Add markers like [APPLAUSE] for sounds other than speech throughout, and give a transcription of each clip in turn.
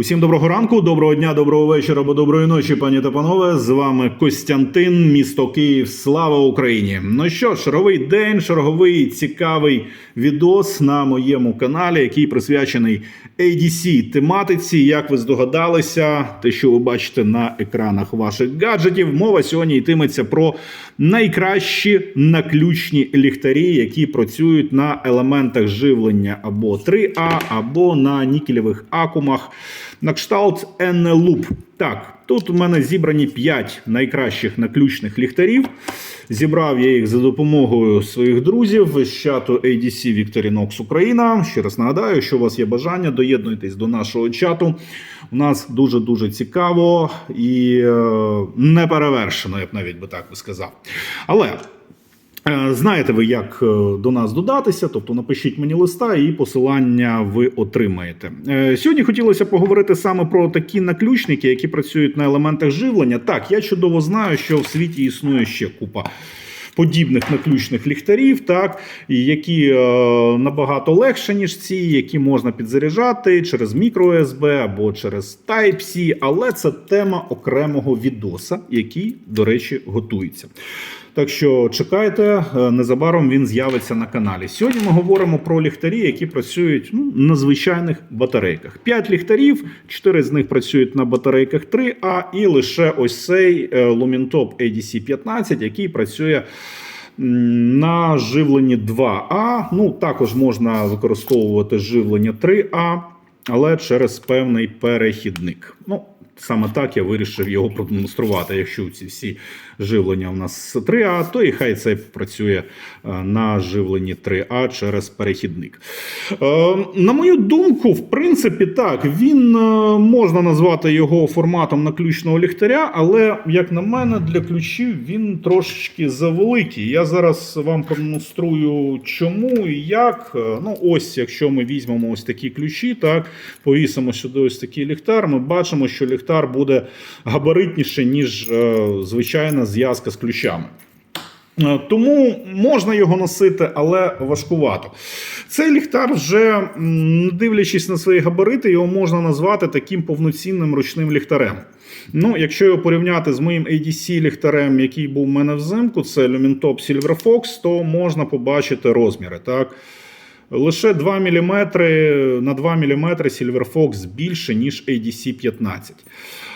Усім доброго ранку, доброго дня, доброго вечора або доброї ночі, пані та панове. З вами Костянтин, місто Київ. Слава Україні! Ну що ж, черговий день, черговий цікавий відос на моєму каналі, який присвячений ADC тематиці. Як ви здогадалися, те, що ви бачите на екранах ваших гаджетів, мова сьогодні йтиметься про найкращі наключні ліхтарі, які працюють на елементах живлення або 3А, або на нікелевих акумах на кшталт Eneloop. Так, тут у мене зібрані 5 найкращих наключних ліхтарів. Зібрав я їх за допомогою своїх друзів з чату ADC Victorinox Україна. Ще раз нагадаю, якщо у вас є бажання, доєднуйтесь до нашого чату. У нас дуже дуже цікаво і е, неперевершено, я б навіть би так би сказав. Але. Е, Знаєте ви, як е, до нас додатися, тобто напишіть мені листа і посилання ви отримаєте. Е, Сьогодні хотілося поговорити саме про такі наключники, які працюють на елементах живлення. Так, я чудово знаю, що в світі існує ще купа. Подібних наключних ліхтарів, так які е, набагато легше, ніж ці, які можна підзаряджати через мікро USB або через Type-C, але це тема окремого відоса, який, до речі, готується. Так що чекайте, е, незабаром він з'явиться на каналі. Сьогодні ми говоримо про ліхтарі, які працюють ну, на звичайних батарейках. П'ять ліхтарів, чотири з них працюють на батарейках 3А, і лише ось цей е, Lumintop ADC 15, який працює. На живленні 2А, ну також можна використовувати живлення 3А, але через певний перехідник. Ну, саме так я вирішив його продемонструвати. Якщо ці всі живлення у нас 3А, то і хай це працює е, на живленні 3А через перехідник. Е, На мою думку, в принципі, так, він е, можна назвати його форматом наключного ліхтаря, але, як на мене, для ключів він трошечки завеликий. Я зараз вам продемонструю, чому і як. Ну, ось, якщо ми візьмемо ось такі ключі, так, повісимо сюди ось такий ліхтар, ми бачимо, що ліхтар буде габаритніше, ніж звичайна зв'язка з ключами. Е, Тому можна його носити, але важкувато. Цей ліхтар, вже дивлячись на свої габарити, його можна назвати таким повноцінним ручним ліхтарем. Ну, якщо його порівняти з моїм ADC ліхтарем, який був у мене взимку, це Lumintop Silver Fox, то можна побачити розміри. Так? Лише 2 мм на 2 мм Silver Fox більше, ніж ADC 15.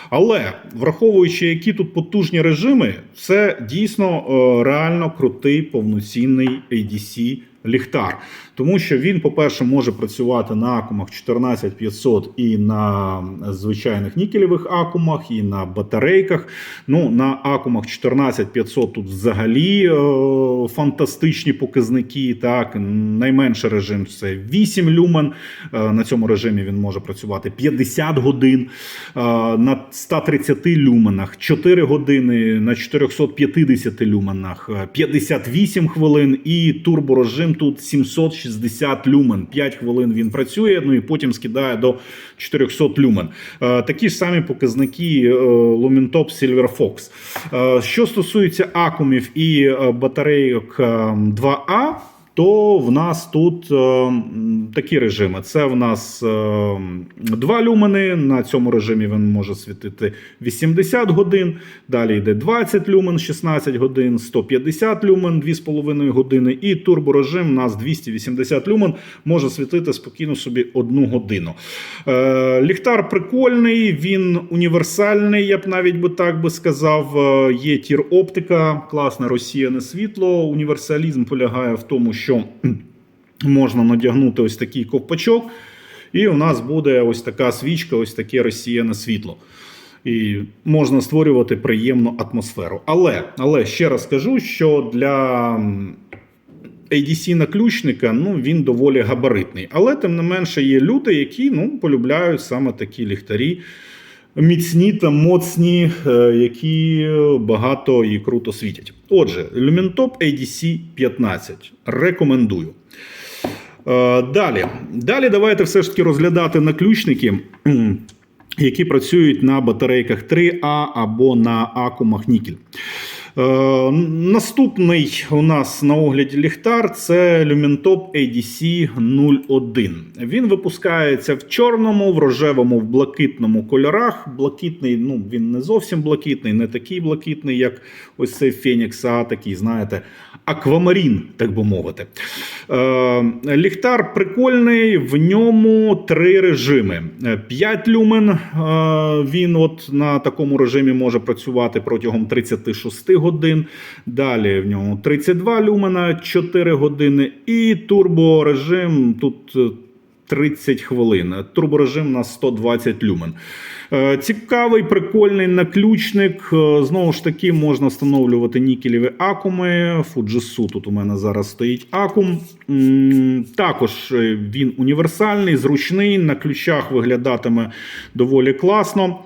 Але враховуючи, які тут потужні режими, це дійсно е, реально крутий повноцінний ADC ліхтар. Тому що він, по-перше, може працювати на акумах 14500 і на звичайних нікелевих акумах, і на батарейках. Ну, на акумах 14500 тут взагалі е, фантастичні показники. Так, найменший режим це 8 люмен. Е, на цьому режимі він може працювати 50 годин. Е, на 130 люменах 4 години, на 450 люменах е, 58 хвилин, і турборежим тут 760 люмен. 5 хвилин він працює, ну і потім скидає до 400 люмен. Е, Такі ж самі показники е, Lumintop Silver Fox. Е, Що стосується акумів і батарейок е, 2А. То в нас тут е, такі режими. Це в нас е, 2 люмени. На цьому режимі він може світити 80 годин. Далі йде 20 люмен, 16 годин, 150 люмен, 2,5 години. І турборежим у нас 280 люмен може світити спокійно собі 1 годину. Е, ліхтар прикольний, він універсальний, я б навіть би так би сказав. Е, Є тір оптика, класне розсіяне світло. Універсалізм полягає в тому, що кхм, можна надягнути ось такий ковпачок, і у нас буде ось така свічка, ось таке розсіяне світло. І можна створювати приємну атмосферу. Але, але ще раз кажу, що для ADC наключника ну, він доволі габаритний. Але тим не менше є люди, які ну, полюбляють саме такі ліхтарі. Міцні та моцні, е, які багато і круто світять. Отже, Lumintop ADC 15. Рекомендую. Е, Далі. Далі давайте все ж таки розглядати наключники, які працюють на батарейках 3А або на акумах нікель. Е, наступний у нас на огляді ліхтар це Lumentop ADC 01. Він випускається в чорному, в рожевому, в блакитному кольорах. Блакитний, ну він не зовсім блакитний, не такий блакитний, як ось цей Фенікс, а такий, знаєте, аквамарін, так би мовити. Е, ліхтар прикольний, в ньому три режими. 5 люмен. Е, він от на такому режимі може працювати протягом 36 годин. Далі в ньому 32 люмена, 4 години. І турборежим тут. е, 30 хвилин. Турборежим на 120 люмен. Е, Цікавий, прикольний наключник. Е, Знову ж таки, можна встановлювати нікелеві акуми. Fujitsu тут у мене зараз стоїть акум. Також е, він універсальний, зручний. На ключах виглядатиме доволі класно.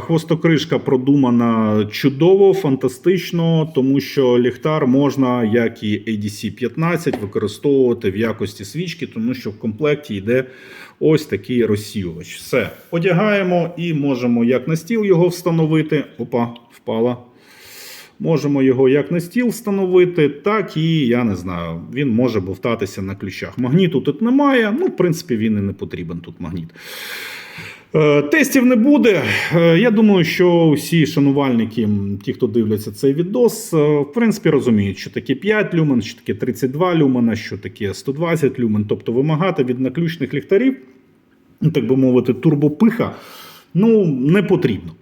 Хвостокришка продумана чудово, фантастично, тому що ліхтар можна, як і ADC 15, використовувати в якості свічки, тому що в комплекті йде ось такий розсіювач. Все, одягаємо і можемо як на стіл його встановити. Опа, впала. Можемо його як на стіл встановити, так і я не знаю, він може бовтатися на ключах. Магніту тут немає. Ну, в принципі, він і не потрібен тут магніт. Е, Тестів не буде. Е, Я думаю, що всі шанувальники, ті, хто дивляться цей відос, е, в принципі розуміють, що таке 5 люмен, що таке 32 люмена, що таке 120 люмен. Тобто вимагати від наключних ліхтарів, так би мовити, турбопиха, ну, не потрібно.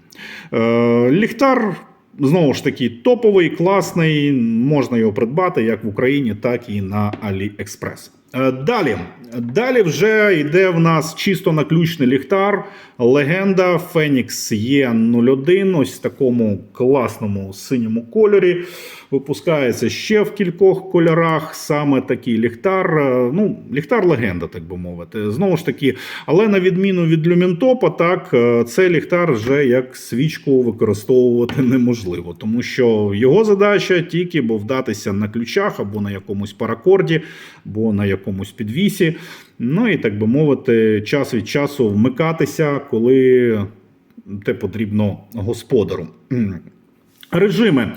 Ліхтар. Знову ж таки, топовий, класний, можна його придбати як в Україні, так і на AliExpress. Е, Далі. Далі вже йде в нас чисто наключний ліхтар. Легенда Phoenix E01, ось в такому класному синьому кольорі. Випускається ще в кількох кольорах. Саме такий ліхтар. е, Ну, ліхтар легенда, так би мовити. Знову ж таки, але на відміну від люмінтопа, так, е, цей ліхтар вже як свічку використовувати неможливо, тому що його задача тільки бовдатися на ключах або на якомусь паракорді, або на якомусь підвісі. Ну і так би мовити, час від часу вмикатися, коли те потрібно господару. Режими.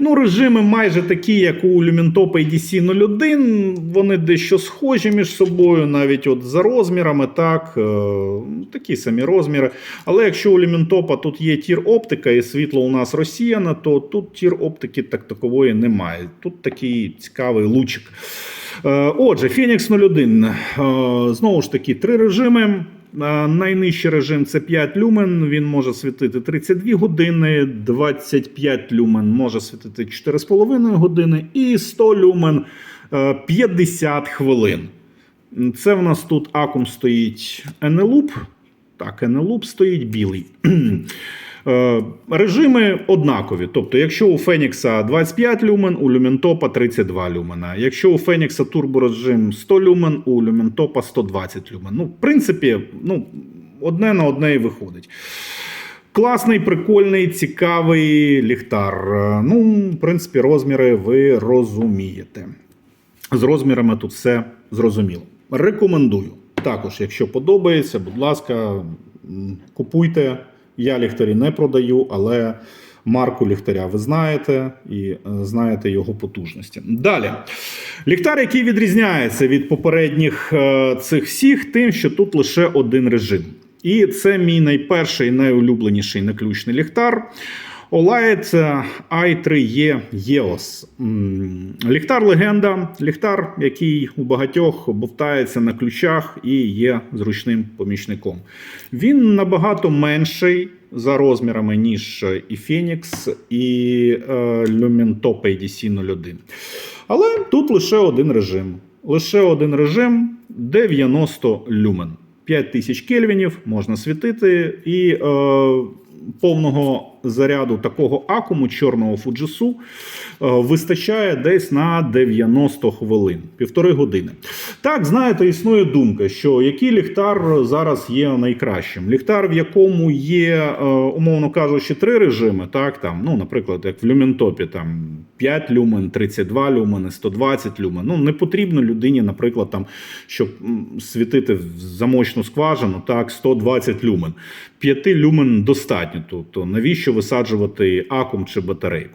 Ну, режими майже такі, як у Lumentop ADC 01. Вони дещо схожі між собою, навіть от за розмірами, так, е, такі самі розміри. Але якщо у Lumentop тут є тір оптика і світло у нас розсіяне, то тут тір оптики так такової немає. Тут такий цікавий лучик. Е, Отже, Phoenix 01. Е, Знову ж таки, три режими. Е, Найнижчий режим це 5 люмен. Він може світити 32 години, 25 люмен може світити 4,5 години, і 100 люмен е, 50 хвилин. Це в нас тут акум стоїть Енелуп. Так, Енелуп стоїть білий. [CLEARS THROAT] Е, Режими однакові. Тобто, якщо у Фенікса 25 люмен, у Люментопа 32 люмена. Якщо у Фенікса турборежим 100 люмен, у Люментопа 120 люмен. Ну, в принципі, ну, одне на одне і виходить. Класний, прикольний, цікавий ліхтар. Е, Ну, в принципі, розміри ви розумієте. З розмірами тут все зрозуміло. Рекомендую. Також, якщо подобається, будь ласка, купуйте. Я ліхтарі не продаю, але марку ліхтаря ви знаєте і е, знаєте його потужності. Далі. Ліхтар, який відрізняється від попередніх е, цих всіх, тим, що тут лише один режим. І це мій найперший, найулюбленіший наключний ліхтар. Olight i3E EOS. Ліхтар легенда, ліхтар, який у багатьох бовтається на ключах і є зручним помічником. Він набагато менший за розмірами, ніж і Phoenix, і е, Lumentop ADC 01. Але тут лише один режим. Лише один режим 90 люмен. 5000 кельвінів можна світити, і е, повного заряду такого акуму чорного Fujitsu е, вистачає десь на 90 хвилин, півтори години. Так, знаєте, існує думка, що який ліхтар зараз є найкращим. Ліхтар, в якому є, е, умовно кажучи, три режими, так, там, ну, наприклад, як в люментопі, там 5 люмен, 32 люмени, 120 люмен. Ну, не потрібно людині, наприклад, там, щоб світити в замочну скважину, так, 120 люмен. 5 люмен достатньо. Тобто, навіщо навіщо висаджувати акум чи батарейку.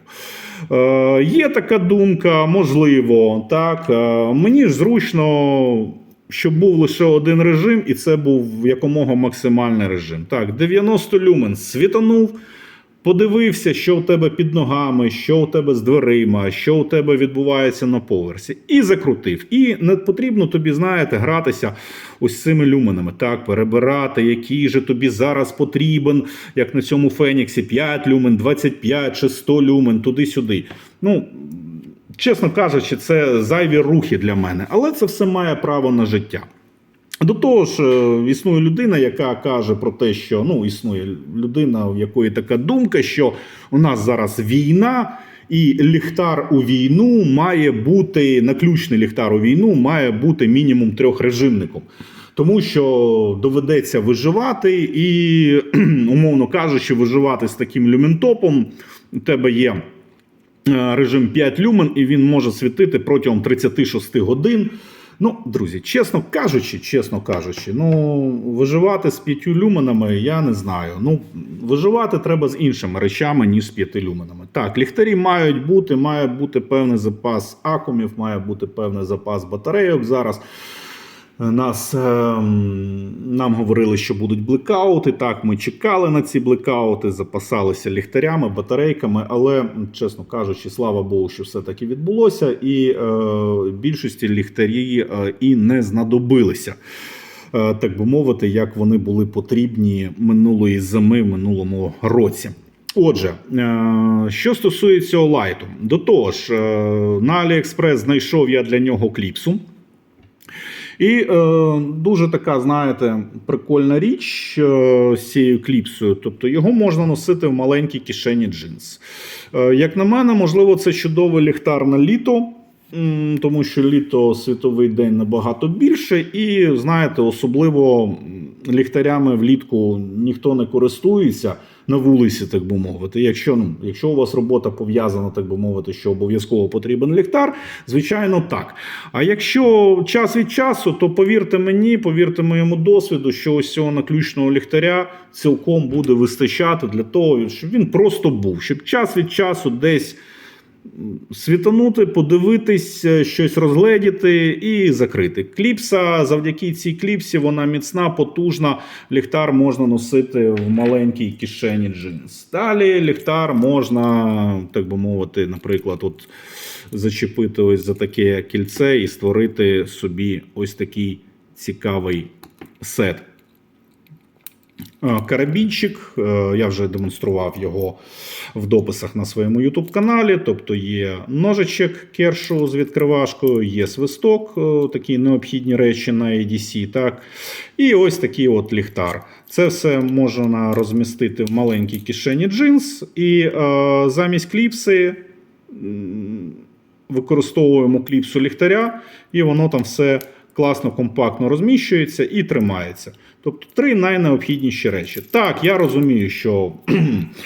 Е, є така думка, можливо, так. Е, мені ж зручно, щоб був лише один режим, і це був якомога максимальний режим. Так, 90 люмен світанув. Подивився, що у тебе під ногами, що у тебе з дверима, що у тебе відбувається на поверсі, і закрутив. І не потрібно тобі, знаєте, гратися ось цими люменами. Так, перебирати, який же тобі зараз потрібен, як на цьому Феніксі 5 люмен, 25 чи 100 люмен, туди-сюди. Ну, чесно кажучи, це зайві рухи для мене, але це все має право на життя. До того ж, е, існує людина, яка каже про те, що ну існує людина, в якої така думка, що у нас зараз війна, і ліхтар у війну має бути наключний ліхтар у війну має бути мінімум трьохрежимником. Тому що доведеться виживати, і, умовно кажучи, виживати з таким люментопом. У тебе є е, режим 5 люмен, і він може світити протягом 36 годин. Ну, друзі, чесно кажучи, чесно кажучи, ну виживати з п'ятью люменами я не знаю. Ну, виживати треба з іншими речами, ніж з п'яти люменами. Так, ліхтарі мають бути, має бути певний запас акумів, має бути певний запас батарейок зараз. Нас ем, нам говорили, що будуть блекаути. Так, ми чекали на ці блекаути, запасалися ліхтарями, батарейками. Але, чесно кажучи, слава Богу, що все таки відбулося, і е, більшості ліхтарі е, і не знадобилися. Е, так би мовити, як вони були потрібні минулої зими минулому році. Отже, е, що стосується Олайту, до того ж, е, на AliExpress знайшов я для нього кліпсу. І е, дуже така, знаєте, прикольна річ е, цією кліпсою. Тобто його можна носити в маленькій кишені джинс. Е, як на мене, можливо, це чудовий ліхтар на літо. Тому що літо світовий день набагато більше, і знаєте, особливо ліхтарями влітку ніхто не користується на вулиці, так би мовити. Якщо ну, якщо у вас робота пов'язана, так би мовити, що обов'язково потрібен ліхтар, звичайно, так. А якщо час від часу, то повірте мені, повірте моєму досвіду, що ось цього наключного ліхтаря цілком буде вистачати для того, щоб він просто був, щоб час від часу десь світанути, подивитись, е, щось розгледіти і закрити. Кліпса, завдяки цій кліпсі, вона міцна, потужна. Ліхтар можна носити в маленькій кишені джинс. Далі ліхтар можна, так би мовити, наприклад, от зачепити ось за таке кільце і створити собі ось такий цікавий сет. Карабінчик, е, я вже демонстрував його в дописах на своєму YouTube каналі. Тобто є ножичок кершу з відкривашкою, є свисток, е, такі необхідні речі на ADC. Так? І ось такий от ліхтар. Це все можна розмістити в маленькій кишені джинс. І е, замість кліпси використовуємо кліпсу ліхтаря, і воно там все класно, компактно розміщується і тримається. Тобто три найнеобхідніші речі. Так, я розумію, що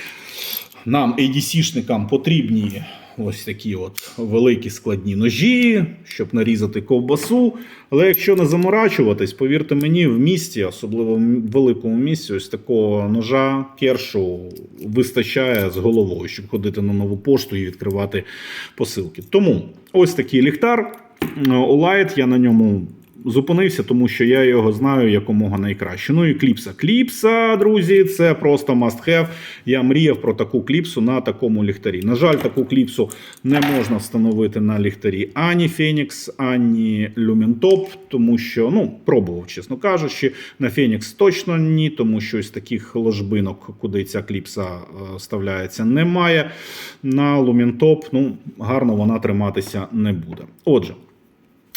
[CLEARS THROAT] нам, ADC-шникам, потрібні ось такі от великі складні ножі, щоб нарізати ковбасу. Але якщо не заморачуватись, повірте мені, в місті, особливо в великому місті, ось такого ножа кершу вистачає з головою, щоб ходити на нову пошту і відкривати посилки. Тому ось такий ліхтар. Олайт, я на ньому зупинився, тому що я його знаю якомога найкраще. Ну і кліпса. Кліпса, друзі, це просто must have. Я мріяв про таку кліпсу на такому ліхтарі. На жаль, таку кліпсу не можна встановити на ліхтарі ані Phoenix, ані Lumentop, тому що, ну, пробував, чесно кажучи, на Phoenix точно ні, тому що ось таких ложбинок, куди ця кліпса е, вставляється, немає. На Lumentop, ну, гарно вона триматися не буде. Отже.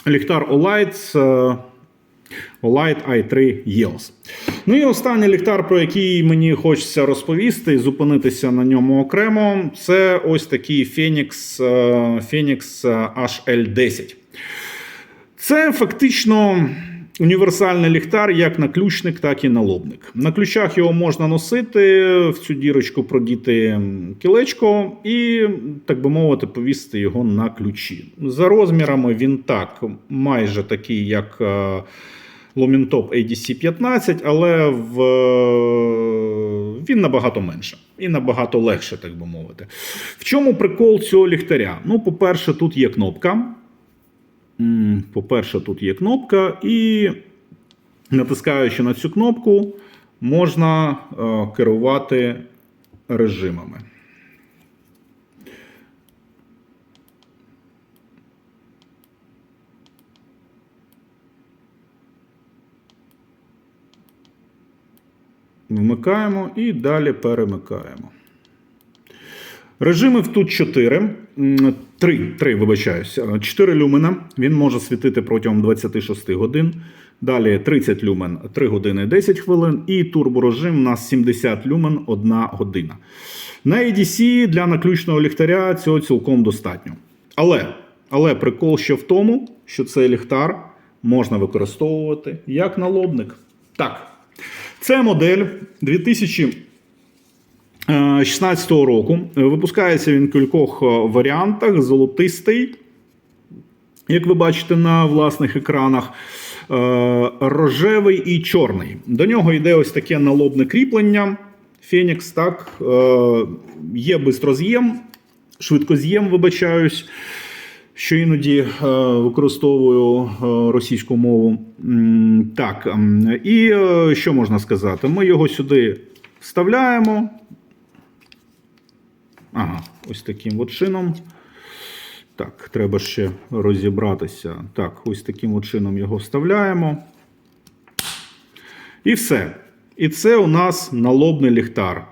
Ліхтар Олайт Olight i3 EOS. Ну і останній ліхтар, про який мені хочеться розповісти і зупинитися на ньому окремо, це ось такий Phoenix, е, Phoenix HL10. Це фактично універсальний ліхтар як наключник, так і налобник. На ключах його можна носити, в цю дірочку продіти кілечко і, так би мовити, повісити його на ключі. За розмірами він так, майже такий, як е, Lumintop ADC 15, але в, він набагато менше і набагато легше, так би мовити. В чому прикол цього ліхтаря? Ну, по-перше, тут є кнопка. По-перше, тут є кнопка, і натискаючи на цю кнопку, можна е, керувати режимами. Вмикаємо і далі перемикаємо. Режимів тут 4. 3, 3 вибачаюсь. 4 люмена. Він може світити протягом 26 годин. Далі 30 люмен 3 години 10 хвилин. І турборежим у нас 70 люмен 1 година. На ADC для наключного ліхтаря цього цілком достатньо. Але, але прикол ще в тому, що цей ліхтар можна використовувати як налобник. Так. Це модель 2016 року. Випускається він в кількох е, варіантах: золотистий, як ви бачите на власних екранах, е, рожевий і чорний. До нього йде ось таке налобне кріплення. Фенікс, так, е, є бистроз'єм, швидкоз'єм, вибачаюсь що іноді е, використовую е, російську мову. Так, і е, що можна сказати? Ми його сюди вставляємо. Ага, ось таким от чином. Так, треба ще розібратися. Так, ось таким от чином його вставляємо. І все. І це у нас налобний ліхтар.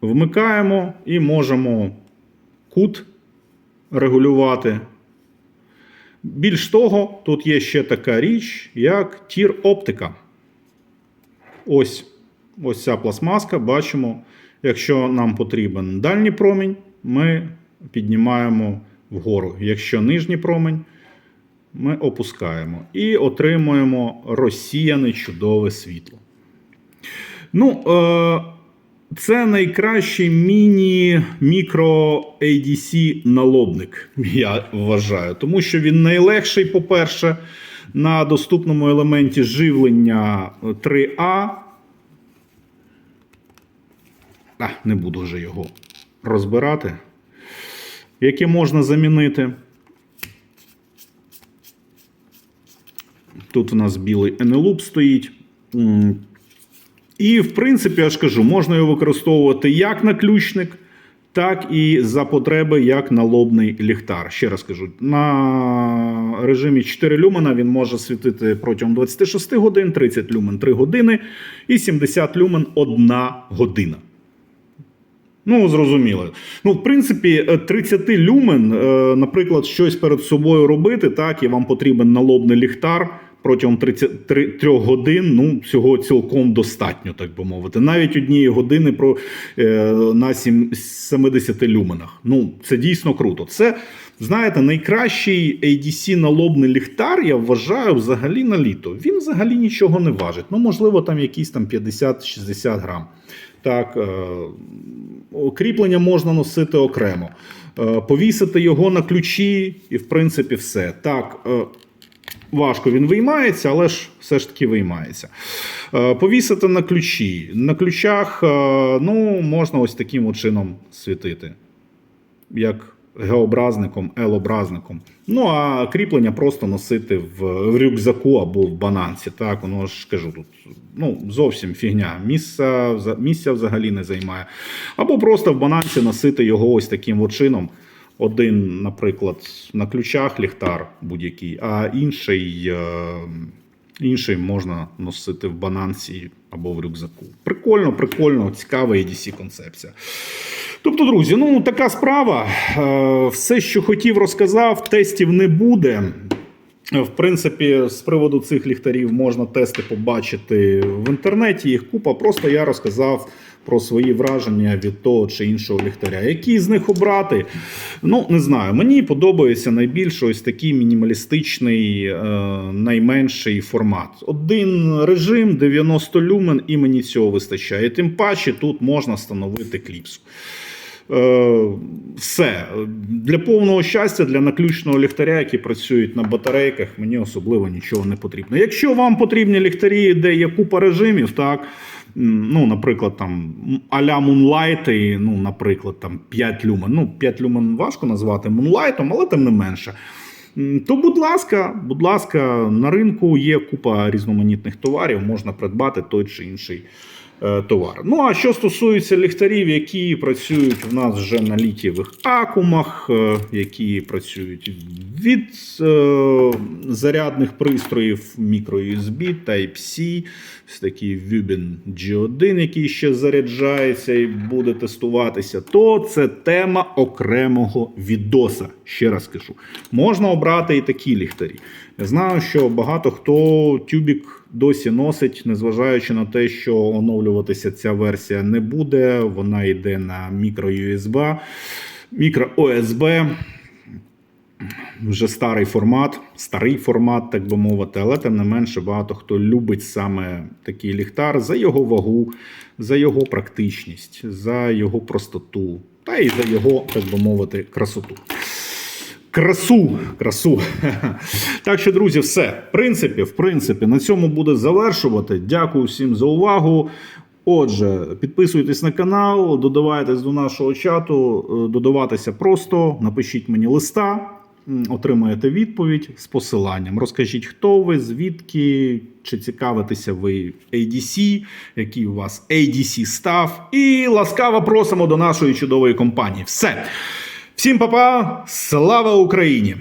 Вмикаємо і можемо кут регулювати. Більш того, тут є ще така річ, як тір оптика. Ось ось ця пластмаска. Бачимо, якщо нам потрібен дальній промінь, ми піднімаємо вгору. Якщо нижній промінь, ми опускаємо і отримуємо розсіяне чудове світло. Ну, е- це найкращий міні-мікро ADC налобник, [LAUGHS] я вважаю. Тому що він найлегший, по-перше, на доступному елементі живлення 3А. А, не буду вже його розбирати. Яке можна замінити. Тут у нас білий NLUP стоїть. І, в принципі, я ж кажу, можна його використовувати як наключник, так і за потреби як налобний ліхтар. Ще раз кажу, на режимі 4 люмена він може світити протягом 26 годин, 30 люмен 3 години і 70 люмен 1 година. Ну, зрозуміло. Ну, в принципі, е, 30 люмен, е, наприклад, щось перед собою робити, так, і вам потрібен налобний ліхтар протягом 33 годин, ну, цього цілком достатньо, так би мовити. Навіть однієї години про, е, на сім- 70 люменах. Ну, це дійсно круто. Це, знаєте, найкращий ADC налобний ліхтар, я вважаю, взагалі на літо. Він взагалі нічого не важить. Ну, можливо, там якісь там 50-60 грам. Так, е, кріплення можна носити окремо. Е, Повісити його на ключі, і в принципі все. Так, е, важко він виймається, але ж все ж таки виймається. Повісити на ключі. На ключах ну, можна ось таким чином світити. Як Г-образником, Л-образником. Ну, а кріплення просто носити в, в рюкзаку або в бананці. Так, воно ж кажу тут ну, зовсім фігня. Місця, місця взагалі не займає. Або просто в бананці носити його ось таким от чином. Один, наприклад, на ключах ліхтар будь-який, а інший, е, інший можна носити в бананці або в рюкзаку. Прикольно, прикольно, цікава edc концепція. Тобто, друзі, ну така справа. Е, Все, що хотів, розказав, тестів не буде. В принципі, з приводу цих ліхтарів можна тести побачити в інтернеті. Їх купа. Просто я розказав про свої враження від того чи іншого ліхтаря. Які з них обрати? Ну, не знаю. Мені подобається найбільше ось такий мінімалістичний, е, найменший формат. Один режим, 90 люмен, і мені цього вистачає. Тим паче тут можна встановити кліпсу. Е, Все для повного щастя, для наключного ліхтаря, які працюють на батарейках, мені особливо нічого не потрібно. Якщо вам потрібні ліхтарі, де є купа режимів, так ну, наприклад, там а-ля і, ну, наприклад, там 5 люмен. Ну, 5 люмен важко назвати Moonlight, але тим не менше. То, будь ласка, будь ласка, на ринку є купа різноманітних товарів, можна придбати той чи інший товар. Ну а що стосується ліхтарів, які працюють в нас вже на літієвих акумах, е, які працюють від е, зарядних пристроїв microUSB, Type-C, ось такий Vubin G1, який ще заряджається і буде тестуватися, то це тема окремого відоса. Ще раз кажу, можна обрати і такі ліхтарі. Я знаю, що багато хто тюбік досі носить, незважаючи на те, що оновлюватися ця версія не буде. Вона йде на мікро-USB, мікро-OSB. Вже старий формат, старий формат, так би мовити, але тим не менше багато хто любить саме такий ліхтар за його вагу, за його практичність, за його простоту та і за його, так би мовити, красоту. Красу, красу. [LAUGHS] Так що, друзі, все. В принципі, в принципі, на цьому буде завершувати. Дякую всім за увагу. Отже, підписуйтесь на канал, додавайтесь до нашого чату, е, додаватися просто, напишіть мені листа, отримаєте відповідь з посиланням. Розкажіть, хто ви, звідки, чи цікавитеся ви ADC, який у вас ADC став. І ласкаво просимо до нашої чудової компанії. Все. Всім па-па, слава Україні!